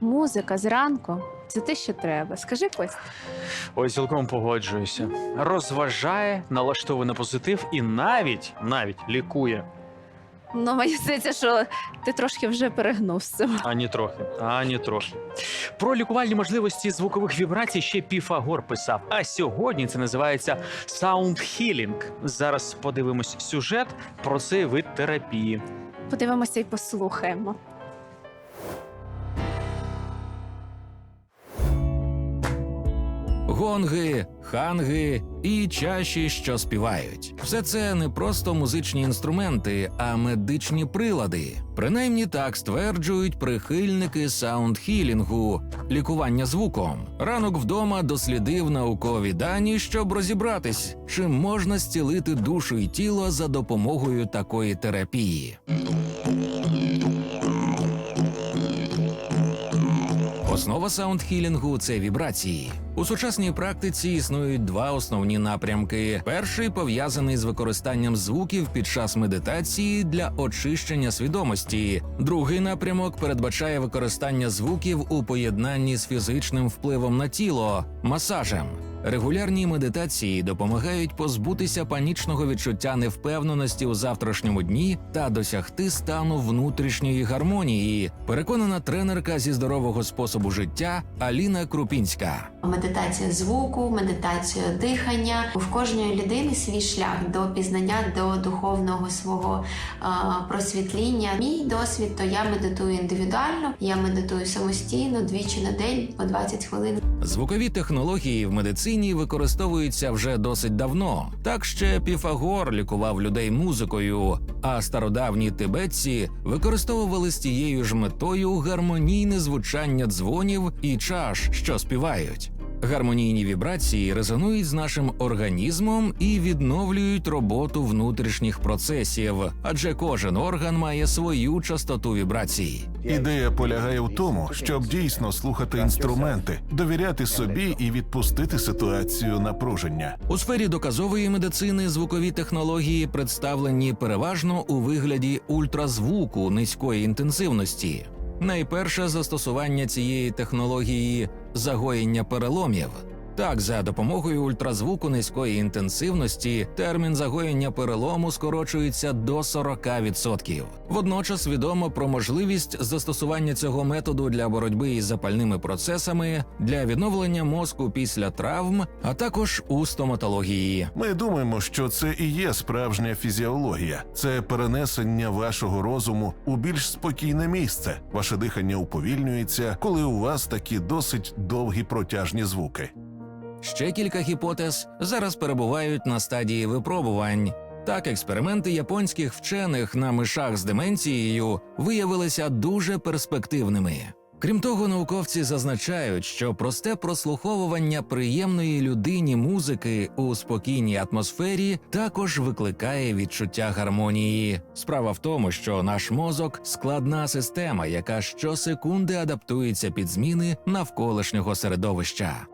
Музика зранку це те, що треба. Скажи Кость. Ой, цілком погоджуюся. Розважає, налаштовує на позитив і навіть навіть лікує. Ну, мені здається, що ти трошки вже перегнув з цим. Ані трохи, ані трохи. Про лікувальні можливості звукових вібрацій ще Піфагор писав. А сьогодні це називається Sound Healing. Зараз подивимось сюжет про цей вид терапії. Подивимося і послухаємо. Гонги, ханги і чаші, що співають. Все це не просто музичні інструменти, а медичні прилади. Принаймні так стверджують прихильники саундхілінгу, лікування звуком. Ранок вдома дослідив наукові дані, щоб розібратись, чи можна зцілити душу і тіло за допомогою такої терапії. Основа саундхілінгу це вібрації. У сучасній практиці існують два основні напрямки. Перший пов'язаний з використанням звуків під час медитації для очищення свідомості. Другий напрямок передбачає використання звуків у поєднанні з фізичним впливом на тіло, масажем. Регулярні медитації допомагають позбутися панічного відчуття невпевненості у завтрашньому дні та досягти стану внутрішньої гармонії. Переконана тренерка зі здорового способу життя Аліна Крупінська. Медитація звуку, медитація дихання. В кожної людини свій шлях до пізнання до духовного свого просвітління. Мій досвід то я медитую індивідуально, я медитую самостійно двічі на день по 20 хвилин. Звукові технології в медицині використовуються вже досить давно. Так ще Піфагор лікував людей музикою, а стародавні тибетці використовували з тією ж метою гармонійне звучання дзвонів і чаш, що співають. Гармонійні вібрації резонують з нашим організмом і відновлюють роботу внутрішніх процесів, адже кожен орган має свою частоту вібрацій. Ідея полягає в тому, щоб дійсно слухати інструменти, довіряти собі і відпустити ситуацію напруження. У сфері доказової медицини звукові технології представлені переважно у вигляді ультразвуку низької інтенсивності. Найперше застосування цієї технології загоєння переломів. Так, за допомогою ультразвуку низької інтенсивності термін загоєння перелому скорочується до 40%. Водночас відомо про можливість застосування цього методу для боротьби із запальними процесами, для відновлення мозку після травм, а також у стоматології. Ми думаємо, що це і є справжня фізіологія, це перенесення вашого розуму у більш спокійне місце. Ваше дихання уповільнюється, коли у вас такі досить довгі протяжні звуки. Ще кілька гіпотез зараз перебувають на стадії випробувань. Так, експерименти японських вчених на мишах з деменцією виявилися дуже перспективними. Крім того, науковці зазначають, що просте прослуховування приємної людині музики у спокійній атмосфері також викликає відчуття гармонії. Справа в тому, що наш мозок складна система, яка щосекунди адаптується під зміни навколишнього середовища.